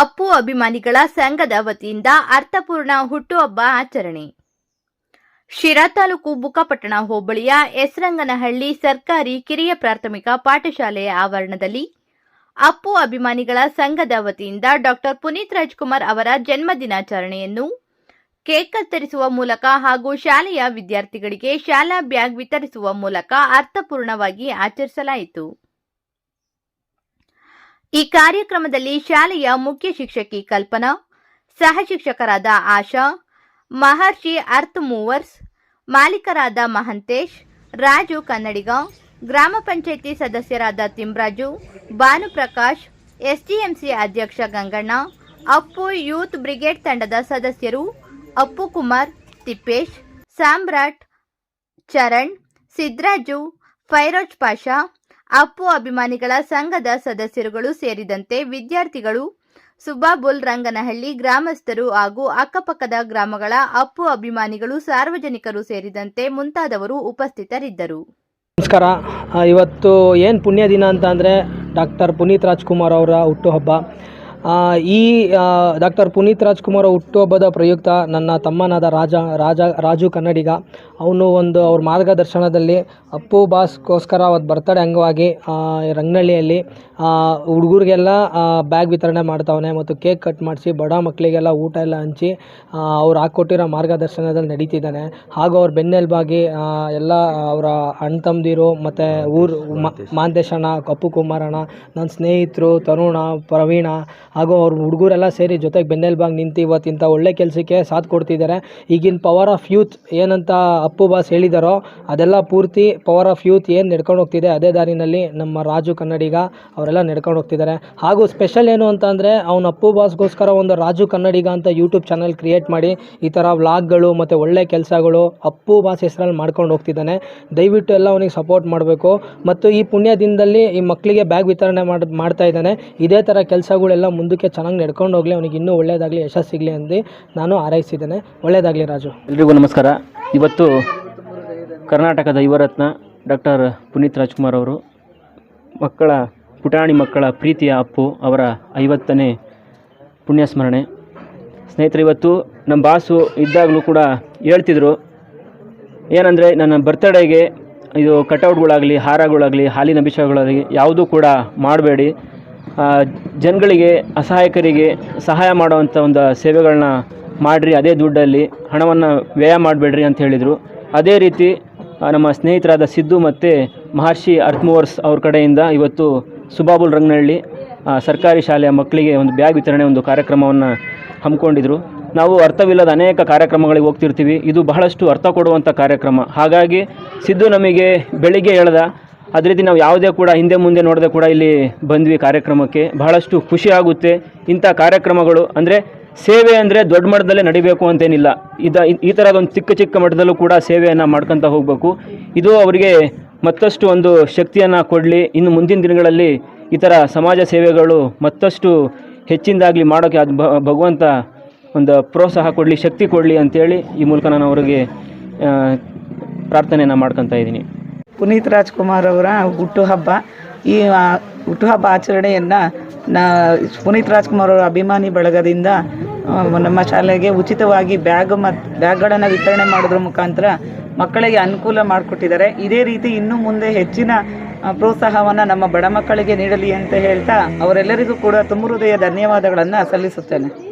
ಅಪ್ಪು ಅಭಿಮಾನಿಗಳ ಸಂಘದ ವತಿಯಿಂದ ಅರ್ಥಪೂರ್ಣ ಹುಟ್ಟುಹಬ್ಬ ಆಚರಣೆ. ಶಿರಾ ತಾಲೂಕು ಬುಕ್ಕಪಟ್ಟಣ ಹೋಬಳಿಯ ಎಸ್ರಂಗನಹಳ್ಳಿ ಸರ್ಕಾರಿ ಕಿರಿಯ ಪ್ರಾಥಮಿಕ ಪಾಠಶಾಲೆಯ ಆವರಣದಲ್ಲಿ ಅಪ್ಪು ಅಭಿಮಾನಿಗಳ ಸಂಘದ ವತಿಯಿಂದ ಡಾಕ್ಟರ್ ಪುನೀತ್ ರಾಜ್ಕುಮಾರ್ ಅವರ ಜನ್ಮದಿನಾಚರಣೆಯನ್ನು ಕೇಕ್ ಕತ್ತರಿಸುವ ಮೂಲಕ ಹಾಗೂ ಶಾಲೆಯ ವಿದ್ಯಾರ್ಥಿಗಳಿಗೆ ಶಾಲಾ ಬ್ಯಾಗ್ ವಿತರಿಸುವ ಮೂಲಕ ಅರ್ಥಪೂರ್ಣವಾಗಿ ಆಚರಿಸಲಾಯಿತು. ಈ ಕಾರ್ಯಕ್ರಮದಲ್ಲಿ ಶಾಲೆಯ ಮುಖ್ಯ ಶಿಕ್ಷಕಿ ಕಲ್ಪನಾ, ಸಹ ಶಿಕ್ಷಕರಾದ ಆಶಾ, ಮಹರ್ಷಿ ಅರ್ತ್ ಮೂವರ್ಸ್, ಮಾಲೀಕರಾದ ಮಹಂತೇಶ್, ರಾಜು ಕನ್ನಡಿಗ, ಗ್ರಾಮ ಪಂಚಾಯಿತಿ ಸದಸ್ಯರಾದ ತಿಮ್ರಾಜು, ಭಾನುಪ್ರಕಾಶ್, ಎಸ್ಡಿಎಂಸಿ ಅಧ್ಯಕ್ಷ ಗಂಗಣ್ಣ, ಅಪ್ಪು ಯೂತ್ ಬ್ರಿಗೇಡ್ ತಂಡದ ಸದಸ್ಯರು ಅಪ್ಪು ಕುಮಾರ್, ತಿಪ್ಪೇಶ್, ಸಾಮ್ರಾಟ್ ಚರಣ್, ಸಿದ್ರಾಜು, ಫೈರೋಜ್ ಪಾಷಾ ಅಪ್ಪು ಅಭಿಮಾನಿಗಳ ಸಂಘದ ಸದಸ್ಯರುಗಳು ಸೇರಿದಂತೆ ವಿದ್ಯಾರ್ಥಿಗಳು ಸುಬಾಬುಲ್ ರಂಗನಹಳ್ಳಿ ಗ್ರಾಮಸ್ಥರು ಹಾಗೂ ಅಕ್ಕಪಕ್ಕದ ಗ್ರಾಮಗಳ ಅಪ್ಪು ಅಭಿಮಾನಿಗಳು, ಸಾರ್ವಜನಿಕರು ಸೇರಿದಂತೆ ಮುಂತಾದವರು ಉಪಸ್ಥಿತರಿದ್ದರು. ನಮಸ್ಕಾರ. ಇವತ್ತು ಏನು ಪುಣ್ಯ ದಿನ ಅಂತ ಅಂದರೆ ಡಾಕ್ಟರ್ ಪುನೀತ್ ರಾಜ್ಕುಮಾರ್ ಅವರ ಹುಟ್ಟುಹಬ್ಬ. ಈ ಡಾಕ್ಟರ್ ಪುನೀತ್ ರಾಜ್ಕುಮಾರ್ ಹುಟ್ಟುಹಬ್ಬದ ಪ್ರಯುಕ್ತ ನನ್ನ ತಮ್ಮನಾದ ರಾಜ ರಾಜ ರಾಜು ಕನ್ನಡಿಗ. ಅವನು ಒಂದು ಅವ್ರ ಮಾರ್ಗದರ್ಶನದಲ್ಲಿ ಅಪ್ಪು ಬಾಸ್ಗೋಸ್ಕರ ಅವತ್ತು ಬರ್ತಡೆ ಅಂಗವಾಗಿ ರಂಗನಳ್ಳಿಯಲ್ಲಿ ರಂಗನಹಳ್ಳಿಯಲ್ಲಿ ಹುಡುಗರಿಗೆಲ್ಲ ಬ್ಯಾಗ್ ವಿತರಣೆ ಮಾಡ್ತಾವನೆ ಮತ್ತು ಕೇಕ್ ಕಟ್ ಮಾಡಿಸಿ ಬಡ ಮಕ್ಕಳಿಗೆಲ್ಲ ಊಟ ಎಲ್ಲ ಹಂಚಿ ಅವ್ರು ಹಾಕ್ಕೊಟ್ಟಿರೋ ಮಾರ್ಗದರ್ಶನದಲ್ಲಿ ನಡೀತಿದ್ದಾನೆ. ಹಾಗೂ ಅವ್ರ ಬೆನ್ನೆಲುಬಾಗಿ ಎಲ್ಲ ಅವರ ಅಣ್ಣ ತಮ್ಮದಿರು ಮತ್ತು ಊರು ಮಾಂತೇಶಣ್ಣ ಕಪ್ಪು ಕುಮಾರಣ್ಣ ನನ್ನ ಸ್ನೇಹಿತರು ತರುಣ ಪ್ರವೀಣ ಹಾಗೂ ಅವ್ರ ಹುಡುಗರೆಲ್ಲ ಸೇರಿ ಜೊತೆಗೆ ಬೆನ್ನೆಲ್ಬಾಗ್ ನಿಂತು ಇವತ್ತು ಇಂಥ ಒಳ್ಳೆ ಕೆಲಸಕ್ಕೆ ಸಾಥ್ ಕೊಡ್ತಿದ್ದಾರೆ. ಈಗಿನ ಪವರ್ ಆಫ್ ಯೂತ್ ಏನಂತ ಅಪ್ಪು ಬಾಸ್ ಹೇಳಿದಾರೋ ಅದೆಲ್ಲ ಪೂರ್ತಿ ಪವರ್ ಆಫ್ ಯೂತ್ ಏನು ನಡ್ಕೊಂಡು ಹೋಗ್ತಿದೆ ಅದೇ ದಾರಿನಲ್ಲಿ ನಮ್ಮ ರಾಜು ಕನ್ನಡಿಗ ಅವರೆಲ್ಲ ನಡ್ಕೊಂಡು ಹೋಗ್ತಿದ್ದಾರೆ. ಹಾಗೂ ಸ್ಪೆಷಲ್ ಏನು ಅಂತ ಅಂದರೆ ಅವ್ನು ಅಪ್ಪು ಬಾಸ್ಗೋಸ್ಕರ ಒಂದು ರಾಜು ಕನ್ನಡಿಗ ಅಂತ ಯೂಟ್ಯೂಬ್ ಚಾನಲ್ ಕ್ರಿಯೇಟ್ ಮಾಡಿ ಈ ಥರ ವ್ಲಾಗ್ಗಳು ಮತ್ತು ಒಳ್ಳೆ ಕೆಲಸಗಳು ಅಪ್ಪು ಬಾಸ್ ಹೆಸರಲ್ಲಿ ಮಾಡ್ಕೊಂಡು ಹೋಗ್ತಿದ್ದಾನೆ. ದಯವಿಟ್ಟು ಎಲ್ಲ ಅವನಿಗೆ ಸಪೋರ್ಟ್ ಮಾಡಬೇಕು. ಮತ್ತು ಈ ಪುಣ್ಯ ದಿನದಲ್ಲಿ ಈ ಮಕ್ಕಳಿಗೆ ಬ್ಯಾಗ್ ವಿತರಣೆ ಮಾಡಿ, ಮಾಡ್ತಾ ಇದ್ದಾನೆ. ಇದೇ ಥರ ಕೆಲಸಗಳೆಲ್ಲ ಮುಂದಕ್ಕೆ ಚೆನ್ನಾಗಿ ನಡ್ಕೊಂಡು ಹೋಗಲಿ, ಅವನಿಗೆ ಇನ್ನೂ ಒಳ್ಳೆಯದಾಗಲಿ ಯಶಸ್ಸು ಸಿಗಲಿ ಅಂದು ನಾನು ಹಾರೈಸಿದ್ದೇನೆ. ಒಳ್ಳೆಯದಾಗಲಿ ರಾಜು. ಎಲ್ರಿಗೂ ನಮಸ್ಕಾರ. ಇವತ್ತು ಕರ್ನಾಟಕದ ಯುವರತ್ನ ಡಾಕ್ಟರ್ ಪುನೀತ್ ರಾಜ್ಕುಮಾರ್ ಅವರು, ಮಕ್ಕಳ, ಪುಟಾಣಿ ಮಕ್ಕಳ ಪ್ರೀತಿಯ ಅಪ್ಪು ಅವರ ಐವತ್ತನೇ ಪುಣ್ಯಸ್ಮರಣೆ. ಸ್ನೇಹಿತರೆ, ಇವತ್ತು ನಮ್ಮ ಬಾಸು ಇದ್ದಾಗಲೂ ಕೂಡ ಹೇಳ್ತಿದ್ರು, ಏನಂದರೆ ನನ್ನ ಬರ್ತಡೇಗೆ ಇದು ಕಟೌಟ್ಗಳಾಗಲಿ ಹಾರಗಳಾಗಲಿ, ಹಾಲಿನ ಅಭಿಷೇಕಗಳಾಗಲಿ ಯಾವುದೂ ಕೂಡ ಮಾಡಬೇಡಿ. ಜನಗಳಿಗೆ, ಅಸಹಾಯಕರಿಗೆ ಸಹಾಯ ಮಾಡುವಂಥ ಒಂದು ಸೇವೆಗಳನ್ನ ಮಾಡಿರಿ, ಅದೇ ದುಡ್ಡಲ್ಲಿ ಹಣವನ್ನು ವ್ಯಯ ಮಾಡಬೇಡ್ರಿ ಅಂತ ಹೇಳಿದರು. ಅದೇ ರೀತಿ ನಮ್ಮ ಸ್ನೇಹಿತರಾದ ಸಿದ್ದು ಮತ್ತು ಮಹರ್ಷಿ ಅರ್ತ್ಮೋರ್ಸ್ ಅವ್ರ ಕಡೆಯಿಂದ ಇವತ್ತು ಸುಬಾಬುಲ್ ರಂಗನಹಳ್ಳಿ ಸರ್ಕಾರಿ ಶಾಲೆಯ ಮಕ್ಕಳಿಗೆ ಒಂದು ಬ್ಯಾಗ್ ವಿತರಣೆ ಒಂದು ಕಾರ್ಯಕ್ರಮವನ್ನು ಹಮ್ಮಿಕೊಂಡಿದ್ರು. ನಾವು ಅರ್ಥವಿಲ್ಲದ ಅನೇಕ ಕಾರ್ಯಕ್ರಮಗಳಿಗೆ ಹೋಗ್ತಿರ್ತೀವಿ. ಇದು ಬಹಳಷ್ಟು ಅರ್ಥ ಕೊಡುವಂಥ ಕಾರ್ಯಕ್ರಮ. ಹಾಗಾಗಿ ಸಿದ್ದು ನಮಗೆ ಬೆಳಿಗ್ಗೆ ಹೇಳ್ದ ಅದೇ ರೀತಿ ನಾವು ಯಾವುದೇ ಕೂಡ ಹಿಂದೆ ಮುಂದೆ ನೋಡದೆ ಕೂಡ ಇಲ್ಲಿ ಬಂದ್ವಿ ಕಾರ್ಯಕ್ರಮಕ್ಕೆ. ಬಹಳಷ್ಟು ಖುಷಿ ಆಗುತ್ತೆ. ಇಂಥ ಕಾರ್ಯಕ್ರಮಗಳು ಅಂದರೆ ಸೇವೆ ಅಂದರೆ ದೊಡ್ಡ ಮಟ್ಟದಲ್ಲೇ ನಡಿಬೇಕು ಅಂತೇನಿಲ್ಲ. ಇದು ಈ ಥರದೊಂದು ಚಿಕ್ಕ ಚಿಕ್ಕ ಮಟ್ಟದಲ್ಲೂ ಕೂಡ ಸೇವೆಯನ್ನು ಮಾಡ್ಕೊತ ಹೋಗಬೇಕು. ಇದು ಅವರಿಗೆ ಮತ್ತಷ್ಟು ಒಂದು ಶಕ್ತಿಯನ್ನು ಕೊಡಲಿ. ಇನ್ನು ಮುಂದಿನ ದಿನಗಳಲ್ಲಿ ಈ ಥರ ಸಮಾಜ ಸೇವೆಗಳು ಮತ್ತಷ್ಟು ಹೆಚ್ಚಿನದಾಗಲಿ ಮಾಡೋಕ್ಕೆ ಅದು ಭಗವಂತ ಒಂದು ಪ್ರೋತ್ಸಾಹ ಕೊಡಲಿ, ಶಕ್ತಿ ಕೊಡಲಿ ಅಂತೇಳಿ ಈ ಮೂಲಕ ನಾನು ಅವರಿಗೆ ಪ್ರಾರ್ಥನೆಯನ್ನು ಮಾಡ್ಕೊತಾ ಇದ್ದೀನಿ. ಪುನೀತ್ ರಾಜ್ಕುಮಾರ್ ಅವರ ಹುಟ್ಟುಹಬ್ಬ ಈ ಹುಟ್ಟುಹಬ್ಬ ಆಚರಣೆಯನ್ನು ನಾ, ಪುನೀತ್ ರಾಜ್ಕುಮಾರ್ ಅವರ ಅಭಿಮಾನಿ ಬಳಗದಿಂದ ನಮ್ಮ ಶಾಲೆಗೆ ಉಚಿತವಾಗಿ ಬ್ಯಾಗ್ ಮತ್ತು ಬ್ಯಾಗ್ಗಳನ್ನು ವಿತರಣೆ ಮಾಡೋದ್ರ ಮುಖಾಂತರ ಮಕ್ಕಳಿಗೆ ಅನುಕೂಲ ಮಾಡಿಕೊಟ್ಟಿದ್ದಾರೆ. ಇದೇ ರೀತಿ ಇನ್ನು ಮುಂದೆ ಹೆಚ್ಚಿನ ಪ್ರೋತ್ಸಾಹವನ್ನು ನಮ್ಮ ಬಡ ಮಕ್ಕಳಿಗೆ ನೀಡಲಿ ಅಂತ ಹೇಳ್ತಾ ಅವರೆಲ್ಲರಿಗೂ ಕೂಡ ತುಂಬ ಹೃದಯ ಧನ್ಯವಾದಗಳನ್ನು ಸಲ್ಲಿಸುತ್ತೇನೆ.